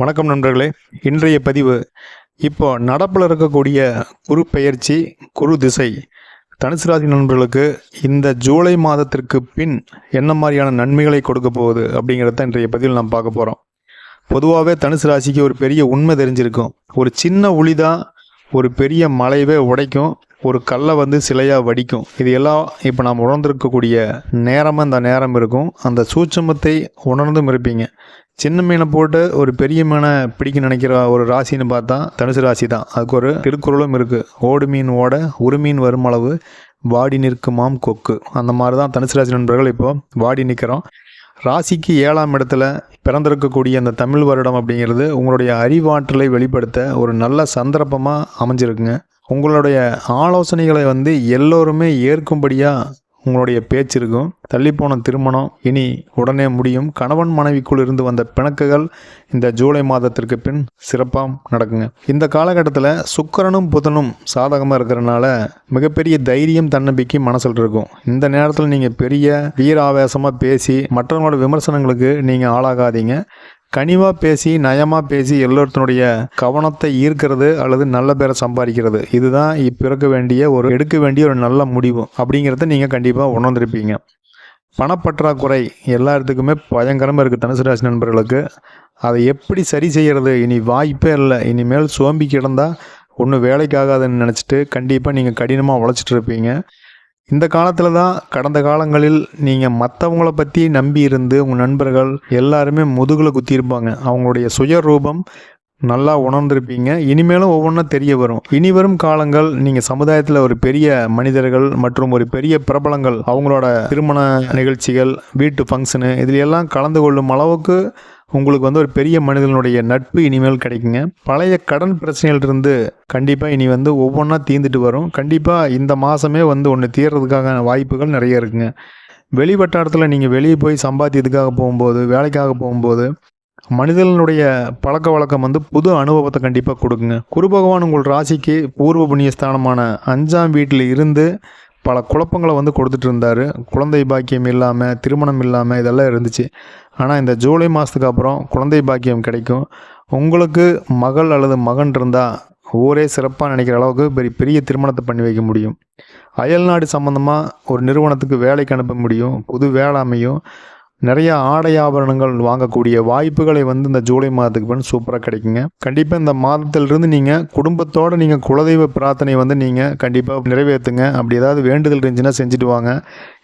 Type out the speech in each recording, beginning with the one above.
வணக்கம் நண்பர்களே. இன்றைய பதிவு இப்போ நடப்பில் இருக்கக்கூடிய குரு பெயர்ச்சி குரு திசை. தனுசு ராசி நண்பர்களுக்கு இந்த ஜூலை மாதத்திற்கு பின் என்ன மாதிரியான நன்மைகளை கொடுக்க போகுது அப்படிங்கிறத இன்றைய பதிவில் நாம் பார்க்க போகிறோம் பொதுவாகவே தனுசு ராசிக்கு ஒரு பெரிய உண்மை தெரிஞ்சிருக்கும். ஒரு சின்ன உளி தான் ஒரு பெரிய மலையவே உடைக்கும். ஒரு கல்லை வந்து சிலையாக வடிக்கும். இது எல்லாம் இப்போ நாம் உணர்ந்திருக்கக்கூடிய நேரமாக அந்த நேரம் இருக்கும். அந்த சூட்சமத்தை உணர்ந்தும் இருப்பீங்க. சின்ன மீனை போட்டு ஒரு பெரிய மீனை பிடிக்க நினைக்கிற ஒரு ராசின்னு பார்த்தா தனுசு ராசி தான். அதுக்கு ஒரு திருக்குறளும் இருக்குது ஓடு மீன் ஓட ஒரு மீன் வரும் அளவு வாடி நிற்குமாம் கொக்கு. அந்த மாதிரி தான் தனுசு ராசி நண்பர்கள் இப்போ வாடி நிற்கிறோம். ராசிக்கு ஏழாம் இடத்துல பிறந்திருக்கக்கூடிய அந்த தமிழ் வருடம் அப்படிங்கிறது உங்களுடைய அறிவாற்றலை வெளிப்படுத்த ஒரு நல்ல சந்தர்ப்பமாக அமைஞ்சிருக்குங்க. உங்களுடைய ஆலோசனைகளை வந்து எல்லோருமே ஏற்கும்படியாக உங்களுடைய பேச்சு இருக்கும். தள்ளிப்போன திருமணம் இனி உடனே முடியும். கணவன் மனைவிக்குள் இருந்து வந்த பிணக்குகள் இந்த ஜூலை மாதத்திற்கு பின் சிறப்பாக நடக்குங்க. இந்த காலகட்டத்தில் சுக்கரனும் புதனும் சாதகமாக இருக்கிறனால மிகப்பெரிய தைரியம் தன்னம்பிக்கை மனசில் இருக்கும். இந்த நேரத்தில் நீங்கள் பெரிய வீராவேசமாக பேசி மற்றவங்களோட விமர்சனங்களுக்கு நீங்கள் ஆளாகாதீங்க. கனிவாக பேசி நயமாக பேசி எல்லோருத்தனுடைய கவனத்தை ஈர்க்கிறது அல்லது நல்ல பேரை சம்பாதிக்கிறது. இதுதான் இப்போ இருக்க வேண்டிய ஒரு எடுக்க வேண்டிய ஒரு நல்ல முடிவு. அப்படிங்கிறத நீங்கள் கண்டிப்பாக உணர்ந்திருப்பீங்க. பணப்பற்றாக்குறை எல்லா இடத்துக்குமே பயங்கரமாக இருக்குது தனுசு ராசி நண்பர்களுக்கு. அதை எப்படி சரி செய்கிறது இனி வாய்ப்பே இல்லை. இனிமேல் சோம்பி கிடந்தால் ஒன்றும் வேலைக்காகாதுன்னு நினச்சிட்டு கண்டிப்பாக நீங்கள் கடினமாக உழைச்சிட்டு இருப்பீங்க. இந்த காலத்தில் தான் கடந்த காலங்களில் நீங்கள் மற்றவங்கள பற்றி நம்பி இருந்து உங்கள் நண்பர்கள் எல்லாருமே முதுகில் குத்தியிருப்பாங்க. அவங்களுடைய சுய ரூபம் நல்லா உணர்ந்திருப்பீங்க. இனிமேலும் ஒவ்வொன்றா தெரிய வரும். இனி வரும் காலங்கள் நீங்கள் சமுதாயத்தில் ஒரு பெரிய மனிதர்கள் மற்றும் ஒரு பெரிய பிரபலங்கள் அவங்களோட திருமண நிகழ்ச்சிகள் வீட்டு ஃபங்க்ஷனு இதில் எல்லாம் கலந்து கொள்ளும் அளவுக்கு உங்களுக்கு வந்து ஒரு பெரிய மனிதனுடைய நட்பு இனிமேல் கிடைக்குங்க. பழைய கடன் பிரச்சனையிலிருந்து கண்டிப்பாக இனி வந்து ஒவ்வொன்றா தீர்ந்துட்டு வரும். கண்டிப்பாக இந்த மாதமே வந்து ஒன்று தீர்றதுக்காக வாய்ப்புகள் நிறைய இருக்குங்க. வெளி வட்டாரத்தில் நீங்கள் வெளியே போய் சம்பாத்தியத்துக்காக போகும்போது வேலைக்காக போகும்போது மனிதனுடைய பழக்க வழக்கம் வந்து புது அனுபவத்தை கண்டிப்பாக கொடுக்குங்க. குரு பகவான் உங்கள் ராசிக்கு பூர்வ புண்ணிய ஸ்தானமான அஞ்சாம் வீட்டில் இருந்து பல குழப்பங்களை வந்து கொடுத்துட்டு இருந்தார் குழந்தை பாக்கியம் இல்லாமல் திருமணம் இல்லாமல் இதெல்லாம் இருந்துச்சு. ஆனால் இந்த ஜூலை மாதத்துக்கு அப்புறம் குழந்தை பாக்கியம் கிடைக்கும். உங்களுக்கு மகள் அல்லது மகன் இருந்தால் ஊரே சிறப்பாக நினைக்கிற அளவுக்கு பெரிய பெரிய திருமணத்தை பண்ணி வைக்க முடியும். அயல்நாடு சம்மந்தமாக ஒரு நிறுவனத்துக்கு வேலைக்கு அனுப்ப முடியும். புது வேலை அமையும். நிறைய ஆடை ஆபரணங்கள் வாங்கக்கூடிய வாய்ப்புகளை வந்து இந்த ஜூலை மாதத்துக்கு பின் சூப்பராக கிடைக்குங்க. கண்டிப்பாக இந்த மாதத்திலிருந்து நீங்கள் குடும்பத்தோடு நீங்கள் குலதெய்வ பிரார்த்தனை வந்து நீங்கள் கண்டிப்பாக நிறைவேற்றுங்க அப்படி ஏதாவது வேண்டுதல் இருந்துச்சுன்னா செஞ்சுட்டு வாங்க.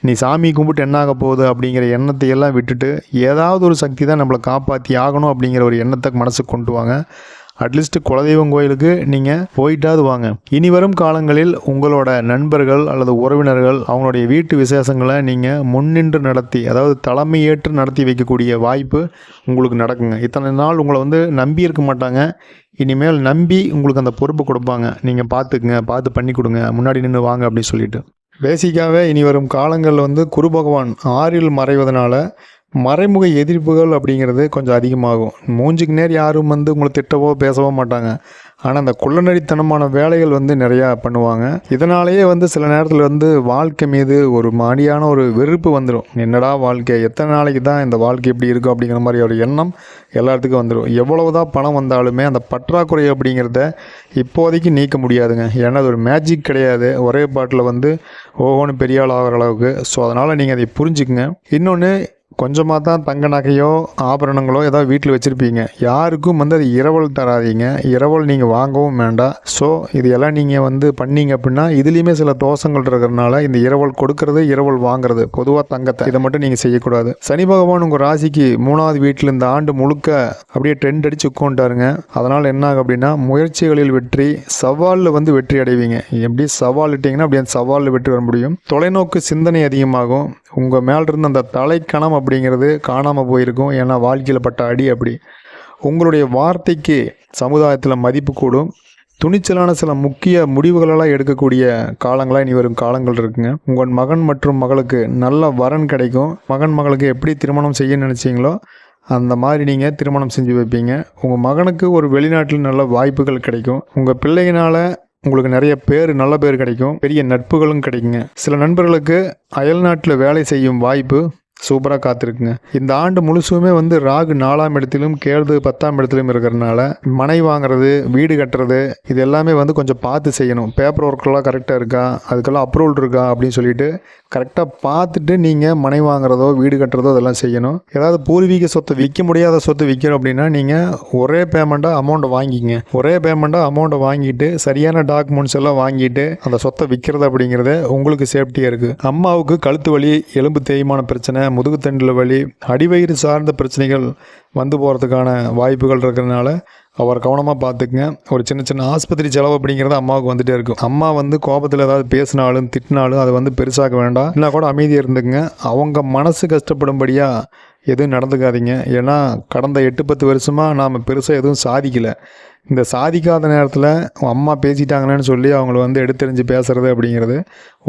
நீ சாமி கும்பிட்டு என்ன ஆக போகுது அப்படிங்கிற எண்ணத்தை எல்லாம் விட்டுட்டு ஏதாவது ஒரு சக்தி தான் நம்மளை காப்பாற்றி ஆகணும் அப்படிங்கிற ஒரு எண்ணத்தை மனசுக்கு கொண்டு வாங்க. அட்லீஸ்ட் குலதெய்வம் கோயிலுக்கு நீங்கள் போயிட்டாவது வாங்க. இனி வரும் காலங்களில் உங்களோட நண்பர்கள் அல்லது உறவினர்கள் அவங்களுடைய வீட்டு விசேஷங்களை நீங்கள் முன்னின்று நடத்தி அதாவது தலைமையேற்று நடத்தி வைக்கக்கூடிய வாய்ப்பு உங்களுக்கு நடக்குங்க. இத்தனை நாள் உங்களை வந்து நம்பி இருக்க மாட்டாங்க. இனிமேல் நம்பி உங்களுக்கு அந்த பொறுப்பு கொடுப்பாங்க. நீங்கள் பார்த்துக்குங்க பார்த்து பண்ணி கொடுங்க முன்னாடி நின்று வாங்க அப்படின்னு சொல்லிட்டு. பேசிக்காகவே இனி வரும் காலங்களில் வந்து குரு பகவான் ஆறில் மறைவதனால மறைமுக எதிர்ப்புகள் அப்படிங்கிறது கொஞ்சம் அதிகமாகும். மூஞ்சுக்கு நேர் யாரும் வந்து உங்களை திட்டவோ பேசவோ மாட்டாங்க. ஆனால் அந்த குள்ளநடித்தனமான வேலைகள் வந்து நிறையா பண்ணுவாங்க. இதனாலேயே வந்து சில நேரத்தில் வந்து வாழ்க்கை மீது ஒரு மாடியான ஒரு வெறுப்பு வந்துடும் என்னடா வாழ்க்கை? எத்தனை நாளைக்கு தான் இந்த வாழ்க்கை இப்படி இருக்கும் அப்படிங்கிற மாதிரி ஒரு எண்ணம் எல்லாத்துக்கும் வந்துடும் எவ்வளவு தான் பணம் வந்தாலுமே அந்த பற்றாக்குறை அப்படிங்கிறத இப்போதைக்கு நீக்க முடியாதுங்க. ஏன்னா அது ஒரு மேஜிக் கிடையாது. ஒரே பாட்டில் வந்து ஓஹோன்னு பெரிய ஆள் ஆகிற அளவுக்கு. ஸோ அதனால் நீங்கள் அதை புரிஞ்சுக்குங்க. இன்னொன்று கொஞ்சமாக தான் தங்க நகையோ ஆபரணங்களோ ஏதாவது வீட்டில் வச்சுருப்பீங்க. யாருக்கும் வந்து அது இரவல் தராதீங்க. இரவல் நீங்கள் வாங்கவும் வேண்டாம். ஸோ இது எல்லாம் நீங்கள் வந்து பண்ணீங்க அப்படின்னா இதுலேயுமே சில தோஷங்கள் இருக்கிறதுனால இந்த இரவல் கொடுக்கறது இரவல் வாங்குறது பொதுவாக தங்கத்தை. இதை மட்டும் நீங்கள் செய்யக்கூடாது. சனி பகவான் உங்கள் ராசிக்கு மூணாவது வீட்டில் இந்த ஆண்டு முழுக்க அப்படியே ட்ரெண்ட் அடிச்சு உட்காந்துட்டாருங்க அதனால் என்ன ஆகும் அப்படின்னா முயற்சிகளில் வெற்றி சவாலில் வந்து வெற்றி அடைவீங்க. எப்படி சவால் இட்டிங்கன்னா அப்படி அந்த சவாலில் வெற்றி வர முடியும். தொலைநோக்கு சிந்தனை அதிகமாகும். உங்கள் மேலிருந்து அந்த தலைக்கணம் அப்படிங்கிறது காணாமல் போயிருக்கும். ஏன்னா வாழ்க்கையில் பட்ட அடி அப்படி. உங்களுடைய வார்த்தைக்கு சமுதாயத்தில் மதிப்பு கூடும். துணிச்சலான சில முக்கிய முடிவுகளெல்லாம் எடுக்கக்கூடிய காலங்களாக இனி வரும் காலங்கள் இருக்குங்க. உங்கள் மகன் மற்றும் மகளுக்கு நல்ல வரன் கிடைக்கும். மகன் மகளுக்கு எப்படி திருமணம் செய்ய நினச்சிங்களோ அந்த மாதிரி நீங்கள் திருமணம் செஞ்சு வைப்பீங்க. உங்கள் மகனுக்கு ஒரு வெளிநாட்டில் நல்ல வாய்ப்புகள் கிடைக்கும். உங்கள் பிள்ளையினால் உங்களுக்கு நிறைய பேர் நல்ல பேர் கிடைக்கும். பெரிய நட்புகளும் கிடைக்குங்க. சில நண்பர்களுக்கு அயல்நாட்டில் வேலை செய்யும் வாய்ப்பு சூப்பராக காத்திருக்குங்க. இந்த ஆண்டு முழுசுமே வந்து ராகு நாலாம் இடத்திலும் கேழ்து பத்தாம் இடத்திலும் இருக்கிறனால மனை வாங்குறது வீடு கட்டுறது இது எல்லாமே வந்து கொஞ்சம் பார்த்து செய்யணும். பேப்பர் ஒர்க்கெல்லாம் கரெக்டாக இருக்கா? அதுக்கெல்லாம் அப்ரூவல் இருக்கா? அப்படின்னு சொல்லிட்டு கரெக்டாக பார்த்துட்டு நீங்கள் மனை வாங்குறதோ வீடு கட்டுறதோ அதெல்லாம் செய்யணும். ஏதாவது பூர்வீக சொத்தை விற்க முடியாத சொத்து விற்கிறோம் அப்படின்னா நீங்கள் ஒரே பேமெண்ட்டாக அமௌண்ட்டை வாங்கிங்க ஒரே பேமெண்ட்டாக அமௌண்ட்டை வாங்கிட்டு சரியான டாக்குமெண்ட்ஸ் எல்லாம் வாங்கிட்டு அந்த சொத்தை விற்கிறது அப்படிங்கிறது உங்களுக்கு சேஃப்டியாக இருக்குது அம்மாவுக்கு கழுத்து வலி எலும்பு தேய்மான பிரச்சனை முதுகுத்தண்டில் வலி அடிவயிறு சார்ந்த பிரச்சனைகள் வந்து போகிறதுக்கான வாய்ப்புகள் இருக்கிறதுனால அவர் கவனமாக பார்த்துக்குங்க. ஒரு சின்ன சின்ன ஆஸ்பத்திரி செலவு அப்படிங்கிறது அம்மாவுக்கு வந்துட்டே இருக்கும். அம்மா வந்து கோபத்தில் ஏதாவது பேசினாலும் திட்டினாலும் அதை வந்து பெருசாக்க வேண்டாம். இல்லை கூட அமைதியாக இருந்துக்குங்க. அவங்க மனசு கஷ்டப்படும்படியாக எதுவும் நடந்துக்காதீங்க. ஏன்னா கடந்த எட்டு பத்து வருஷமாக நாம் பெருசாக எதுவும் சாதிக்கலை. இந்த சாதிக்காத நேரத்தில் அம்மா பேசிட்டாங்களேன்னு சொல்லி அவங்கள வந்து எடுத்தெறிஞ்சு பேசுறது அப்படிங்கிறது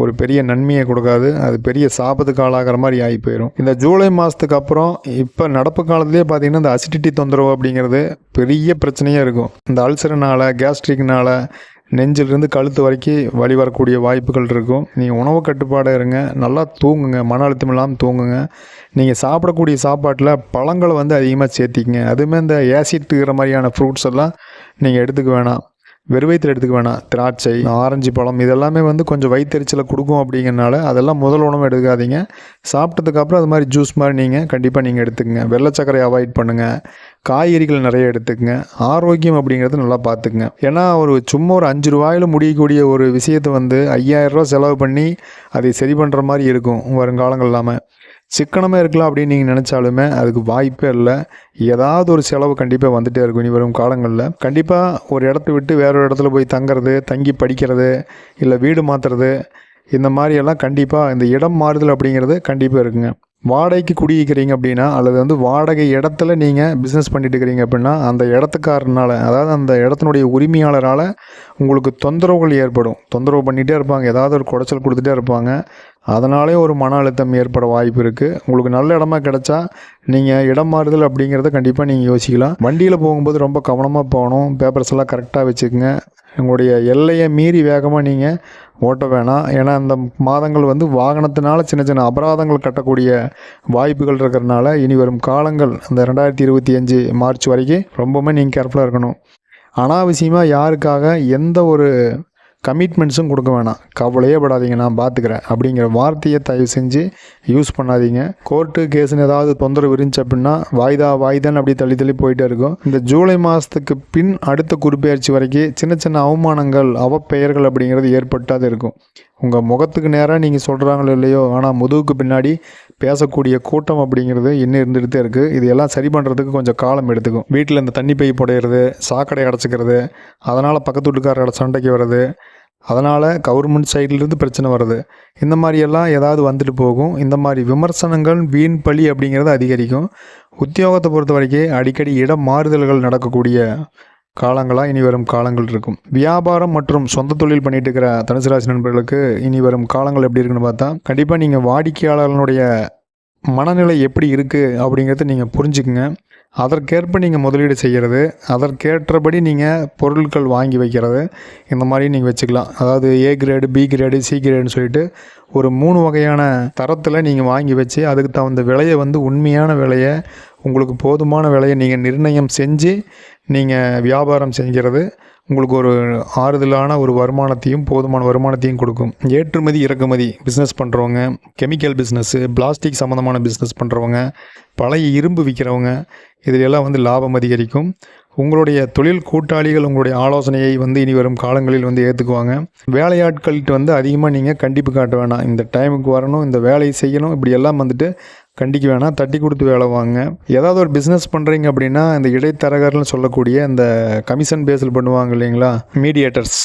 ஒரு பெரிய நன்மையை கொடுக்காது. அது பெரிய சாபத்துக்கு ஆளாகிற மாதிரி ஆகி போயிடும் இந்த ஜூலை மாதத்துக்கு அப்புறம் இப்போ நடப்பு காலத்துலேயே பார்த்தீங்கன்னா இந்த அசிடிட்டி தொந்தரவு அப்படிங்கிறது பெரிய பிரச்சனையாக இருக்கும். இந்த அல்சர்னால கேஸ்ட்ரிக்னால நெஞ்சிலிருந்து கழுத்து வரைக்கும் வழி வரக்கூடிய வாய்ப்புகள் இருக்கும். நீங்கள் உணவு கட்டுப்பாடு இருங்க. நல்லா தூங்குங்க. மன அழுத்தம் இல்லாமல் தூங்குங்க. நீங்கள் சாப்பிடக்கூடிய சாப்பாட்டில் பழங்களை வந்து அதிகமாக சேர்த்திக்கங்க. அதுவுமே இந்த ஏசிட் இருக்கிற மாதிரியான ஃப்ரூட்ஸ் எல்லாம் நீங்கள் எடுத்துக்க வேணாம். வெறும் வயிற்றுல எடுத்துக்க வேணாம். திராட்சை ஆரஞ்சு பழம் இதெல்லாமே வந்து கொஞ்சம் வயிற்றுச்சலை கொடுக்கும் அப்படிங்கிறனால அதெல்லாம் முதல் உணவு எடுக்காதீங்க. சாப்பிட்டதுக்கப்புறம் அது மாதிரி ஜூஸ் மாதிரி நீங்கள் கண்டிப்பாக நீங்கள் எடுத்துக்கங்க. வெள்ளை சர்க்கரை அவாய்ட் பண்ணுங்கள் காய்கறிகள் நிறைய எடுத்துக்கங்க. ஆரோக்கியம் அப்படிங்கிறது நல்லா பார்த்துக்குங்க. ஏன்னா ஒரு சும்மா ஒரு அஞ்சு ரூபாயில் முடியக்கூடிய ஒரு விஷயத்தை வந்து ஐயாயிரம் ரூபா செலவு பண்ணி அதை சரி பண்ணுற மாதிரி இருக்கும் வருங்காலங்கள் இல்லாமல் சிக்கனமாக இருக்கலாம் அப்படின்னு நீங்கள் நினச்சாலுமே அதுக்கு வாய்ப்பே இல்லை. ஏதாவது ஒரு செலவு கண்டிப்பாக வந்துகிட்டே இருக்கும் இனி வரும் காலங்களில். கண்டிப்பாக ஒரு இடத்த விட்டு வேற ஒரு இடத்துல போய் தங்குறது தங்கி படிக்கிறது இல்லை வீடு மாற்றுறது இந்த மாதிரியெல்லாம் கண்டிப்பாக இந்த இடம் மாறுதல் அப்படிங்கிறது கண்டிப்பாக இருக்குங்க. வாடகைக்கு குடியிருக்கிறீங்க அப்படின்னா அல்லது வந்து வாடகை இடத்துல நீங்கள் பிஸ்னஸ் பண்ணிட்டு இருக்கிறீங்க அப்படின்னா அந்த இடத்துக்காரனால அதாவது அந்த இடத்தினுடைய உரிமையாளரால் உங்களுக்கு தொந்தரவுகள் ஏற்படும். தொந்தரவு பண்ணிகிட்டே இருப்பாங்க. ஏதாவது ஒரு குடைச்சல் கொடுத்துட்டே இருப்பாங்க. அதனாலே ஒரு மன அழுத்தம் ஏற்பட வாய்ப்பு இருக்குது உங்களுக்கு நல்ல இடமா கிடைச்சா நீங்கள் இடம் மாறுதல் அப்படிங்கிறத கண்டிப்பாக நீங்கள் யோசிக்கலாம். வண்டியில் போகும்போது ரொம்ப கவனமாக போகணும். பேப்பர்ஸ் எல்லாம் கரெக்டாக வச்சுக்கோங்க. உங்களுடைய எல்லையை மீறி வேகமாக நீங்கள் ஓட்ட வேணாம். ஏன்னா அந்த மாதங்கள் வந்து வாகனத்தினால சின்ன சின்ன அபராதங்கள் கட்டக்கூடிய வாய்ப்புகள் இருக்கிறனால இனி வரும் காலங்கள் அந்த ரெண்டாயிரத்தி இருபத்தி அஞ்சு மார்ச் வரைக்கும் ரொம்பவுமே நீங்கள் கேர்ஃபுல்லாக இருக்கணும். அனாவசியமாக யாருக்காக எந்த ஒரு கமிட்மெண்ட்ஸும் கொடுக்க வேணாம். கவலையே படாதீங்க நான் பார்த்துக்கிறேன் அப்படிங்கிற வார்த்தையை தயவு செஞ்சு யூஸ் பண்ணாதீங்க. கோர்ட்டு கேஸுன்னு ஏதாவது தொந்தரவு இருந்துச்சு அப்படின்னா வாய்தா வாய்தான் அப்படி தள்ளி தள்ளி போயிட்டே இருக்கும். இந்த ஜூலை மாதத்துக்கு பின் அடுத்த குறிப்பெயர்ச்சி வரைக்கும் சின்ன சின்ன அவமானங்கள் அவப்பெயர்கள் அப்படிங்கிறது ஏற்பட்டாது இருக்கும். உங்கள் முகத்துக்கு நேராக நீங்கள் சொல்கிறாங்களோ இல்லையோ ஆனால் முதுகுக்கு பின்னாடி பேசக்கூடிய கூட்டம் அப்படிங்கிறது இன்னும் இருந்துகிட்டே இருக்குது இது எல்லாம் சரி பண்ணுறதுக்கு கொஞ்சம் காலம் எடுத்துக்கும். வீட்டில் இந்த தண்ணி பை புடையிறது சாக்கடை அடைச்சிக்கிறது அதனால் பக்கத்து வீட்டுக்காரோட சண்டைக்கு வர்றது அதனால் கவர்மெண்ட் சைட்லேருந்து பிரச்சனை வருது. இந்த மாதிரியெல்லாம் ஏதாவது வந்துட்டு போகும். இந்த மாதிரி விமர்சனங்கள் வீண் பழி அப்படிங்கிறது அதிகரிக்கும். உத்தியோகத்தை பொறுத்த வரைக்கும் அடிக்கடி இடம் மாறுதல்கள் நடக்கக்கூடிய காலங்களாக இனி வரும் காலங்கள் இருக்கும். வியாபாரம் மற்றும் சொந்த தொழில் பண்ணிட்டு இருக்கிற தனுசு ராசி நண்பர்களுக்கு இனி வரும் காலங்கள் எப்படி இருக்குன்னு பார்த்தா கண்டிப்பாக நீங்கள் வாடிக்கையாளர்களுடைய மனநிலை எப்படி இருக்குது அப்படிங்கிறத நீங்கள் புரிஞ்சுக்குங்க. அதற்கேற்ப நீங்கள் முதலீடு செய்கிறது அதற்கேற்றபடி நீங்கள் பொருட்கள் வாங்கி வைக்கிறது இந்த மாதிரி நீங்கள் வச்சுக்கலாம். அதாவது A grade B grade C கிரேடுன்னு சொல்லிட்டு ஒரு மூணு வகையான தரத்தில் நீங்கள் வாங்கி வச்சு அதுக்கு தகுந்த விலையை வந்து உண்மையான விலையை உங்களுக்கு போதுமான விலையை நீங்கள் நிர்ணயம் செஞ்சு நீங்கள் வியாபாரம் செய்கிறது உங்களுக்கு ஒரு ஆறுதலான ஒரு வருமானத்தையும் போதுமான வருமானத்தையும் கொடுக்கும். ஏற்றுமதி இறக்குமதி பிஸ்னஸ் பண்ணுறவங்க கெமிக்கல் பிஸ்னஸ்ஸு பிளாஸ்டிக் சம்மந்தமான பிஸ்னஸ் பண்ணுறவங்க பழைய இரும்பு விற்கிறவங்க இதிலெல்லாம் வந்து லாபம் அதிகரிக்கும். உங்களுடைய தொழில் கூட்டாளிகள் உங்களுடைய ஆலோசனையை வந்து இனி வரும் காலங்களில் வந்து ஏற்றுக்குவாங்க வேலையாட்கள்கிட்ட வந்து அதிகமாக நீங்கள் கண்டிப்பு காட்ட வேணாம். இந்த டைமுக்கு வரணும் இந்த வேலையை செய்யணும் இப்படி எல்லாம் வந்துட்டு கண்டிக்க வேணாம் தட்டி கொடுத்து வேலை வாங்க. ஏதாவது ஒரு பிஸ்னஸ் பண்ணுறீங்க அப்படின்னா இந்த இடைத்தரகர்னு சொல்லக்கூடிய இந்த கமிஷன் பேஸில் பண்ணுவாங்க இல்லைங்களா? மீடியேட்டர்ஸ்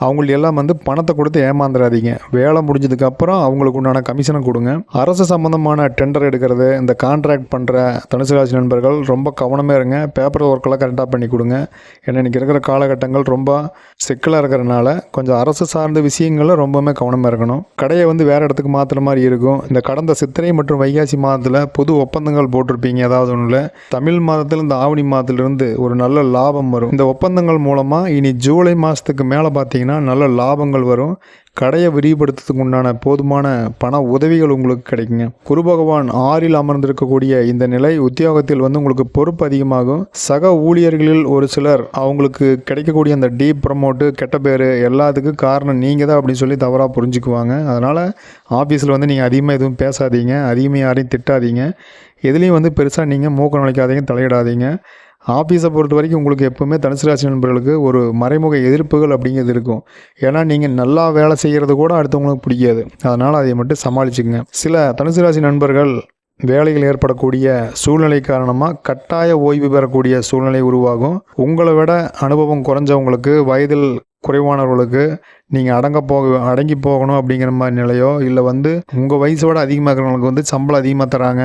அவங்களுக்கு எல்லாம் வந்து பணத்தை கொடுத்து ஏமாந்துடாதீங்க வேலை முடிஞ்சதுக்கு அப்புறம் அவங்களுக்கு உண்டான கமிஷனை கொடுங்க. அரசு சம்மந்தமான டெண்டர் எடுக்கிறது இந்த கான்ட்ராக்ட் பண்ணுற தனுசு ராசி நண்பர்கள் ரொம்ப கவனமே இருங்க. பேப்பர் ஒர்க்கெல்லாம் கரெக்டாக பண்ணி கொடுங்க. ஏன்னா இன்றைக்கி இருக்கிற காலகட்டங்கள் ரொம்ப சிக்கலாக இருக்கிறனால கொஞ்சம் அரசு சார்ந்த விஷயங்களில் ரொம்பவுமே கவனமாக இருக்கணும். கடையை வந்து வேறு இடத்துக்கு மாற்றுற மாதிரி இருக்கும். இந்த கடந்த சித்திரை மற்றும் வைகாசி மாதத்தில் புது ஒப்பந்தங்கள் போட்டிருப்பீங்க ஏதாவது ஒன்றில் தமிழ் மாதத்தில் இந்த ஆவணி மாதத்திலிருந்து ஒரு நல்ல லாபம் வரும். இந்த ஒப்பந்தங்கள் மூலமாக இனி ஜூலை மாதத்துக்கு மேலே பார்த்தீங்கன்னா நல்ல லாபங்கள் வரும். கடையை விரிவுபடுத்துறதுக்கு உண்டான போதுமான பண உதவிகள் உங்களுக்கு கிடைக்குங்க. குரு பகவான் ஆறில் அமர்ந்திருக்கக்கூடிய இந்த நிலை உத்தியோகத்தில் வந்து உங்களுக்கு பொறுப்பு அதிகமாகும். சக ஊழியர்களில் ஒரு சிலர் அவங்களுக்கு கிடைக்கக்கூடிய அந்த டீப் ப்ரமோட்டு கெட்ட பேர் எல்லாத்துக்கும் காரணம் நீங்கள் தான் அப்படின்னு சொல்லி தவறாக புரிஞ்சுக்குவாங்க. அதனால் ஆஃபீஸில் வந்து நீங்கள் அதிகமாக எதுவும் பேசாதீங்க. அதிகமாக யாரையும் திட்டாதீங்க. எதுலேயும் வந்து பெருசாக நீங்கள் மூக்க நுழைக்காதீங்க தலையிடாதீங்க. ஆஃபீஸை பொறுத்த வரைக்கும் உங்களுக்கு எப்பவுமே தனுசு ராசி நண்பர்களுக்கு ஒரு மறைமுக எதிர்ப்புகள் அப்படிங்கிறது இருக்கும். ஏன்னா நீங்கள் நல்லா வேலை செய்கிறது கூட அடுத்தவங்களுக்கு பிடிக்காது. அதனால் அதை மட்டும் சமாளிச்சுக்குங்க. சில தனுசு ராசி நண்பர்கள் வேலைகள் ஏற்படக்கூடிய சூழ்நிலை காரணமாக கட்டாய ஓய்வு பெறக்கூடிய சூழ்நிலை உருவாகும். உங்களை விட அனுபவம் குறைஞ்சவங்களுக்கு வயதில் குறைவானவர்களுக்கு நீங்கள் அடங்க போக அடங்கி போகணும் அப்படிங்கிற மாதிரி நிலையோ இல்லை வந்து உங்கள் வயசோட அதிகமாக இருக்கிறவங்களுக்கு வந்து சம்பளம் அதிகமாக தராங்க.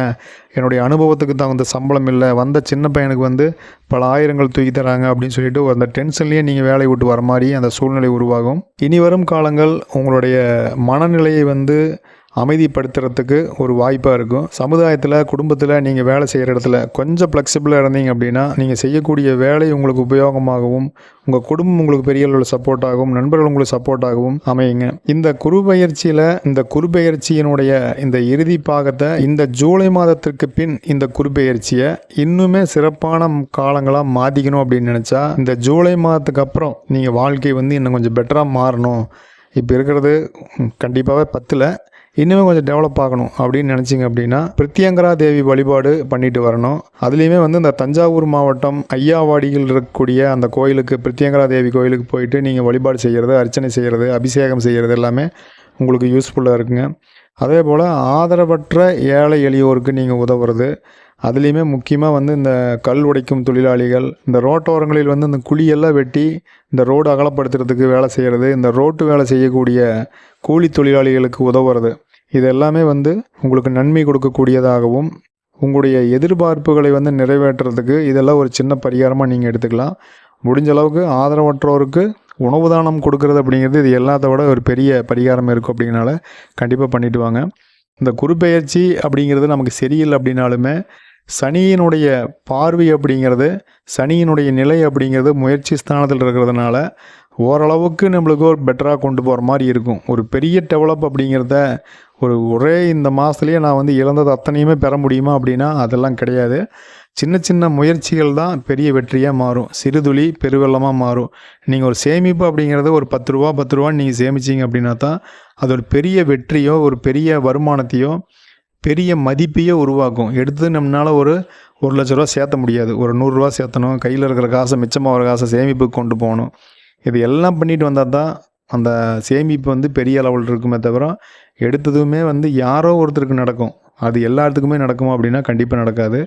என்னுடைய அனுபவத்துக்கு தகுந்த சம்பளம் இல்லை. வந்த சின்ன பையனுக்கு வந்து பல ஆயிரங்கள் தூக்கி தராங்க அப்படின்னு சொல்லிட்டு அந்த டென்ஷன்லேயே நீங்கள் வேலையை விட்டு வர மாதிரி அந்த சூழ்நிலை உருவாகும். இனி வரும் காலங்கள் உங்களுடைய மனநிலையை வந்து அமைதிப்படுத்துறதுக்கு ஒரு வாய்ப்பாக இருக்கும். சமுதாயத்தில் குடும்பத்தில் நீங்கள் வேலை செய்கிற இடத்துல கொஞ்சம் ஃப்ளெக்சிபிளாக இருந்தீங்க அப்படின்னா நீங்கள் செய்யக்கூடிய வேலை உங்களுக்கு உபயோகமாகவும் உங்கள் குடும்பம் உங்களுக்கு பெரிய அளவில் சப்போர்ட் ஆகும் நண்பர்கள் உங்களுக்கு சப்போர்ட் ஆகவும் அமையுங்க. இந்த குரு பயிற்சியில் இந்த குரு பயிற்சியினுடைய இந்த இறுதி பாகத்தை இந்த ஜூலை மாதத்திற்கு பின் இந்த குரு பயிற்சியை இன்னுமே சிறப்பான காலங்களாக மாற்றிக்கணும் அப்படின்னு நினச்சா இந்த ஜூலை மாதத்துக்கு அப்புறம் நீங்கள் வாழ்க்கை வந்து இன்னும் கொஞ்சம் பெட்டராக மாறணும். இப்போ இருக்கிறது கண்டிப்பாகவே பத்தில். இன்னுமே கொஞ்சம் டெவலப் ஆகணும் அப்படின்னு நினச்சிங்க அப்படின்னா பிரித்தியங்கரா தேவி வழிபாடு பண்ணிட்டு வரணும். அதுலேயுமே வந்து இந்த தஞ்சாவூர் மாவட்டம் ஐயாவாடியில் இருக்கக்கூடிய அந்த கோயிலுக்கு பிரித்தியங்கரா தேவி கோயிலுக்கு போயிட்டு நீங்கள் வழிபாடு செய்கிறது அர்ச்சனை செய்கிறது அபிஷேகம் செய்கிறது எல்லாமே உங்களுக்கு யூஸ்ஃபுல்லாக இருக்குங்க. அதே போல் ஆதரவற்ற ஏழை எளியோருக்கு நீங்கள் உதவுறது அதுலேயுமே முக்கியமாக வந்து இந்த கல் உடைக்கும் தொழிலாளிகள் இந்த ரோட்டோரங்களில் வந்து இந்த குழியெல்லாம் வெட்டி இந்த ரோடு அகலப்படுத்துறதுக்கு வேலை செய்கிறது இந்த ரோட்டு வேலை செய்யக்கூடிய கூலி தொழிலாளிகளுக்கு உதவுறது. இது எல்லாமே வந்து உங்களுக்கு நன்மை கொடுக்கக்கூடியதாகவும் உங்களுடைய எதிர்பார்ப்புகளை வந்து நிறைவேற்றுறதுக்கு இதெல்லாம் ஒரு சின்ன பரிகாரமாக நீங்கள் எடுத்துக்கலாம். முடிஞ்ச அளவுக்கு ஆதரவற்றோருக்கு உணவு தானம் கொடுக்கறது அப்படிங்கிறது இது எல்லாத்த விட ஒரு பெரிய பரிகாரம் இருக்கும் அப்படிங்கிறனால கண்டிப்பாக பண்ணிட்டு வாங்க. இந்த குருப்பெயர்ச்சி அப்படிங்கிறது நமக்கு சரியில்லை அப்படின்னாலுமே சனியினுடைய பார்வை அப்படிங்கிறது சனியினுடைய நிலை அப்படிங்கிறது முயற்சி ஸ்தானத்தில் இருக்கிறதுனால ஓரளவுக்கு நம்மளுக்கு ஒரு பெட்டராக கொண்டு போகிற மாதிரி இருக்கும். ஒரு பெரிய டெவலப் அப்படிங்கிறத ஒரு ஒரே இந்த மாதத்துலேயே நான் வந்து இழந்தது அத்தனையுமே பெற முடியுமா அப்படின்னா அதெல்லாம் கிடையாது. சின்ன சின்ன முயற்சிகள் தான் பெரிய வெற்றியாக மாறும். சிறுதுளி பெருவெள்ளமாக மாறும். நீங்கள் ஒரு சேமிப்பு அப்படிங்கிறத ஒரு பத்து ரூபா பத்து ரூபான்னு நீங்கள் சேமிச்சிங்க அப்படின்னா தான் அது ஒரு பெரிய வெற்றியோ ஒரு பெரிய வருமானத்தையோ பெரிய மதிப்பையே உருவாக்கும். எடுத்து நம்மளால் ஒரு ஒரு லட்ச ரூபா சேர்த்த முடியாது. ஒரு நூறுரூவா சேர்த்தணும். கையில் இருக்கிற காசை மிச்சமாக ஒரு காசை சேமிப்புக்கு கொண்டு போகணும். இது எல்லாம் பண்ணிட்டு வந்தால் தான் அந்த சேமிப்பு வந்து பெரிய அளவில் இருக்குமே தவிர எடுத்ததுமே வந்து யாரோ ஒருத்தருக்கு நடக்கும். அது எல்லாத்துக்குமே நடக்குமா அப்படின்னா கண்டிப்பாக நடக்காது.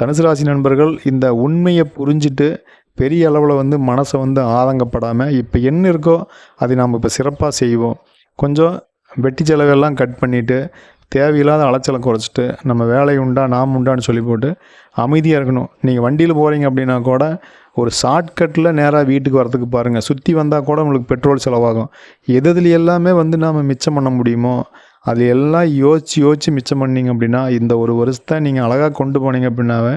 தனுசு ராசி நண்பர்கள் இந்த உண்மையை புரிஞ்சுட்டு பெரிய அளவில் வந்து மனசை வந்து ஆதங்கப்படாமல் இப்போ என்ன இருக்கோ அதை நாம் இப்போ சிறப்பாக செய்வோம். கொஞ்சம் வெட்டி செலவெல்லாம் கட் பண்ணிவிட்டு தேவையில்லாத அலைச்சலை குறைச்சிட்டு நம்ம வேலை உண்டா நாம் உண்டான்னு சொல்லி போட்டு அமைதியாக இருக்கணும். நீங்கள் வண்டியில் போகிறீங்க அப்படின்னா கூட ஒரு ஷார்ட்கட்டில் நேராக வீட்டுக்கு வரதுக்கு பாருங்கள் சுற்றி வந்தால் கூட உங்களுக்கு பெட்ரோல் செலவாகும். எது எதுல எல்லாமே வந்து நாம் மிச்சம் பண்ண முடியுமோ அது எல்லாம் யோசித்து யோசித்து மிச்சம் பண்ணீங்க அப்படின்னா இந்த ஒரு வருஷத்தை நீங்கள் அழகாக கொண்டு போனீங்க அப்படின்னாவே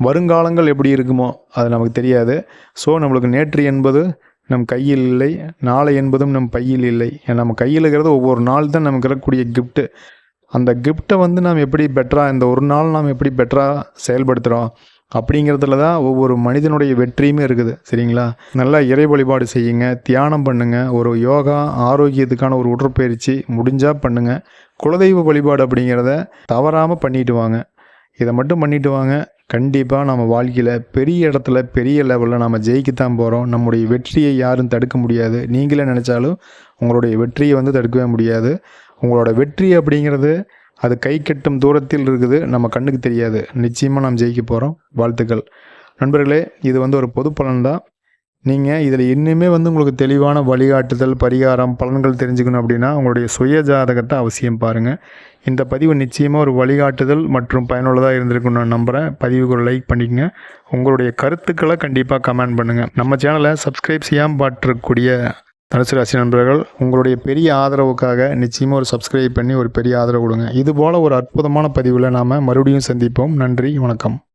வருங்காலங்கள் எப்படி இருக்குமோ அது நமக்கு தெரியாது. ஸோ நம்மளுக்கு நேற்று என்பது நம் கையில் இல்லை நாளை என்பதும் நம் பையில் இல்லை. நம்ம கையில் இருக்கிறது ஒவ்வொரு நாள் தான் நமக்கு இருக்கக்கூடிய கிஃப்ட்டு அந்த கிஃப்ட்டை வந்து நாம் எப்படி பெட்டராக இந்த ஒரு நாள் நாம் எப்படி பெட்டராக செயல்படுத்துகிறோம் அப்படிங்கிறதுல தான் ஒவ்வொரு மனிதனுடைய வெற்றியுமே இருக்குது சரிங்களா? நல்லா இறை வழிபாடு செய்யுங்க தியானம் பண்ணுங்கள் ஒரு யோகா ஆரோக்கியத்துக்கான ஒரு உடற்பயிற்சி முடிஞ்சால் பண்ணுங்கள் குலதெய்வ வழிபாடு அப்படிங்கிறத தவறாமல் பண்ணிட்டு வாங்க. இதை மட்டும் பண்ணிட்டு வாங்க. கண்டிப்பாக நம்ம வாழ்க்கையில் பெரிய இடத்துல பெரிய லெவலில் நம்ம ஜெயிக்கத்தான் போகிறோம் நம்முடைய வெற்றியை யாரும் தடுக்க முடியாது. நீங்களே நினச்சாலும் உங்களுடைய வெற்றியை வந்து தடுக்கவே முடியாது. உங்களோட வெற்றி அப்படிங்கிறது அது கை கட்டும் தூரத்தில் இருக்குது நம்ம கண்ணுக்கு தெரியாது. நிச்சயமாக நாம் ஜெயிக்க போகிறோம் வாழ்த்துக்கள். நண்பர்களே இது வந்து ஒரு பொது பலன் தான் நீங்கள் இதில் இன்னுமே வந்து உங்களுக்கு தெளிவான வழிகாட்டுதல் பரிகாரம் பலன்கள் தெரிஞ்சுக்கணும் அப்படின்னா உங்களுடைய சுய ஜாதகத்தை அவசியம் பாருங்கள் இந்த பதிவு நிச்சயமாக ஒரு வழிகாட்டுதல் மற்றும் பயனுள்ளதாக இருந்திருக்குன்னு நான் நம்புகிறேன் பதிவுக்கு ஒரு லைக் பண்ணிக்கங்க. உங்களுடைய கருத்துக்களை கண்டிப்பாக கமெண்ட் பண்ணுங்கள் நம்ம சேனலை சப்ஸ்கிரைப் செய்யாமல் பாட்டிருக்கக்கூடிய தனுசு ராசி நண்பர்கள் உங்களுடைய பெரிய ஆதரவுக்காக நிச்சயமாக ஒரு சப்ஸ்கிரைப் பண்ணி ஒரு பெரிய ஆதரவு கொடுங்க. இதுபோல் ஒரு அற்புதமான பதிவில் நாம் மறுபடியும் சந்திப்போம். நன்றி வணக்கம்.